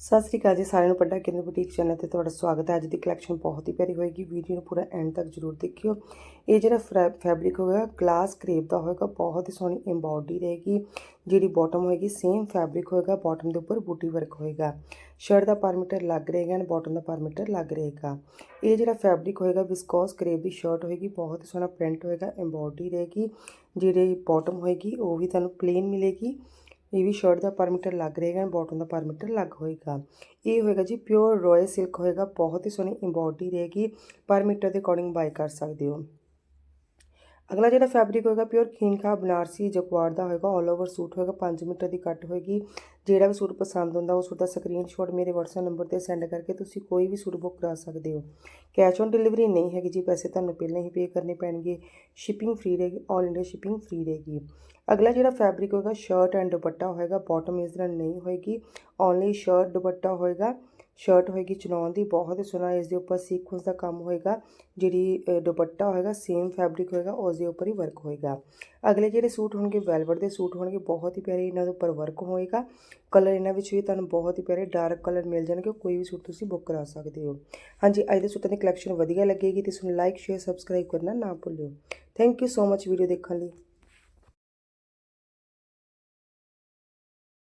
ਸਤਿ ਸ੍ਰੀ ਅਕਾਲ ਜੀ ਸਾਰਿਆਂ ਨੂੰ ਪੱਡਾ ਕਿਰਨ ਬੁਟੀਕ ਚੈਨਲ ਤੇ ਤੁਹਾਡਾ ਸਵਾਗਤ ਹੈ। ਅੱਜ ਦੀ ਕਲੈਕਸ਼ਨ ਬਹੁਤ ਹੀ ਪਿਆਰੀ ਹੋਏਗੀ। ਵੀਡੀਓ ਨੂੰ ਪੂਰਾ ਐਂਡ ਤੱਕ ਜਰੂਰ ਦੇਖਿਓ। ਇਹ ਜਿਹੜਾ ਫੈਬਰਿਕ ਹੋਏਗਾ ਗਲਾਸ ਕਰੇਪ ਦਾ ਹੋਏਗਾ, ਬਹੁਤ ਹੀ ਸੋਹਣੀ ਐਮਬੋਡੀ ਰਹੇਗੀ। ਜਿਹੜੀ ਬਾਟਮ ਹੋਏਗੀ ਸੇਮ ਫੈਬਰਿਕ ਹੋਏਗਾ ਬਾਟਮ ਦੇ ਉੱਪਰ ਬੂਟੀ ਵਰਕ ਹੋਏਗਾ। ਸ਼ਰਟ ਦਾ ਪਰਮੀਟਰ ਲੱਗ ਰਹੇਗਾ ਐਂਡ ਬਾਟਮ ਦਾ ਪਰਮੀਟਰ ਲੱਗ ਰਹੇਗਾ। ਇਹ ਜਿਹੜਾ ਫੈਬਰਿਕ ਹੋਏਗਾ ਵਿਸਕੋਸ ਕਰੇਪ ਦੀ ਸ਼ਰਟ ਹੋਏਗੀ, ਬਹੁਤ ਹੀ ਸੋਹਣਾ ਪ੍ਰਿੰਟ ਹੋਏਗਾ ਐਮਬੋਡੀ ਰਹੇਗੀ। ਜਿਹੜੀ ਬਾਟਮ ਹੋਏਗੀ, ਉਹ ਵੀ ਤੁਹਾਨੂੰ ਪਲੇਨ ਮਿਲੇਗੀ। ਇਹ ਵੀ ਸ਼ਰਟ ਦਾ ਪਰਮੀਟਰ ਲੱਗ ਰਹੇਗਾ ਐਂਡ ਬਾਟਮ ਦਾ ਪਰਮੀਟਰ ਲੱਗ ਹੋਏਗਾ। ਇਹ ਹੋਏਗਾ ਜੀ ਪਿਓਰ ਰਾਇਲ ਸਿਲਕ ਹੋਏਗਾ, ਬਹੁਤ ਹੀ ਸੋਹਣੀ ਐਮਬੋਡੀ ਰਹੇਗੀ। ਪਰਮੀਟਰ ਦੇ ਅਕੋਰਡਿੰਗ ਬਾਈ ਕਰ ਸਕਦੇ ਹੋ। ਅਗਲਾ ਜਿਹੜਾ ਫੈਬਰਿਕ ਹੋਏਗਾ ਪਿਓਰ ਖੀਨਖਾ ਬਨਾਰਸੀ ਜਕਵਾਰ ਦਾ ਹੋਏਗਾ 올 ਓਵਰ ਸੂਟ ਹੋਏਗਾ 5 ਮੀਟਰ ਦੀ ਕੱਟ ਹੋਏਗੀ। ਜਿਹੜਾ ਵੀ ਸੂਟ ਪਸੰਦ ਹੁੰਦਾ, ਉਹ ਸੂਟ ਦਾ ਸਕਰੀਨਸ਼ਾਟ ਮੇਰੇ WhatsApp ਨੰਬਰ ਤੇ ਸੈਂਡ ਕਰਕੇ ਤੁਸੀਂ ਕੋਈ ਵੀ ਸੂਟ ਬੁੱਕ ਕਰਾ ਸਕਦੇ ਹੋ। ਕੈਸ਼ ਔਨ ਡਿਲੀਵਰੀ ਨਹੀਂ ਹੈਗੀ ਜੀ, ਪੈਸੇ ਤੁਹਾਨੂੰ ਪਹਿਲਾਂ ਹੀ ਪੇ ਕਰਨੇ ਪੈਣਗੇ। ਸ਼ਿਪਿੰਗ ਫ੍ਰੀ ਰਹੇਗੀ 올 ਇੰਡੀਆ ਸ਼ਿਪਿੰਗ ਫ੍ਰੀ ਰਹੇਗੀ। ਅਗਲਾ ਜਿਹੜਾ ਫੈਬਰਿਕ ਹੋਏਗਾ ਸ਼ਰਟ ਐਂਡ ਦੁਪੱਟਾ ਹੋਏਗਾ ਬਾਟਮ ਇਸ ਤਰ੍ਹਾਂ ਨਹੀਂ ਹੋਏਗੀ। ਓਨਲੀ ਸ਼ਰਟ ਦੁਪੱਟਾ ਹੋਏਗਾ। ਸ਼ਰਟ ਹੋਏਗੀ ਚਨੌਨ ਦੀ, ਬਹੁਤ ਹੀ ਸੋਹਣਾ ਇਸ ਦੇ ਉੱਪਰ ਸੀਕੁਐਂਸ ਦਾ ਕੰਮ ਹੋਏਗਾ। ਜਿਹੜੀ ਦੁਪੱਟਾ ਹੋਏਗਾ ਸੇਮ ਫੈਬਰਿਕ ਹੋਏਗਾ ਉਸ ਉਸ ਦੇ ਉੱਪਰ ਹੀ ਵਰਕ ਹੋਏਗਾ। ਅਗਲੇ ਜਿਹੜੇ ਸੂਟ ਹੋਣਗੇ ਵੈਲਵਟ ਦੇ ਸੂਟ ਹੋਣਗੇ, ਬਹੁਤ ਹੀ ਪਿਆਰੇ ਇਹਨਾਂ ਦੇ ਉੱਪਰ ਵਰਕ ਹੋਏਗਾ। ਕਲਰ ਇਹਨਾਂ ਵਿੱਚ ਵੀ ਤੁਹਾਨੂੰ ਬਹੁਤ ਹੀ ਪਿਆਰੇ ਡਾਰਕ ਕਲਰ ਮਿਲ ਜਾਣਗੇ, ਕੋਈ ਵੀ ਸੂਟ ਤੁਸੀਂ ਬੁੱਕ ਕਰਾ ਸਕਦੇ ਹੋ। ਹਾਂਜੀ, ਅੱਜ ਦੇ ਸੂਟਾਂ ਦੀ ਕਲੈਕਸ਼ਨ ਵਧੀਆ ਲੱਗੇਗੀ ਤੇ ਇਸ ਨੂੰ ਲਾਈਕ ਸ਼ੇਅਰ ਸਬਸਕ੍ਰਾਈਬ ਕਰਨਾ ਨਾ ਭੁੱਲਿਓ। Thank you so much video ਦੇਖਣ ਲਈ।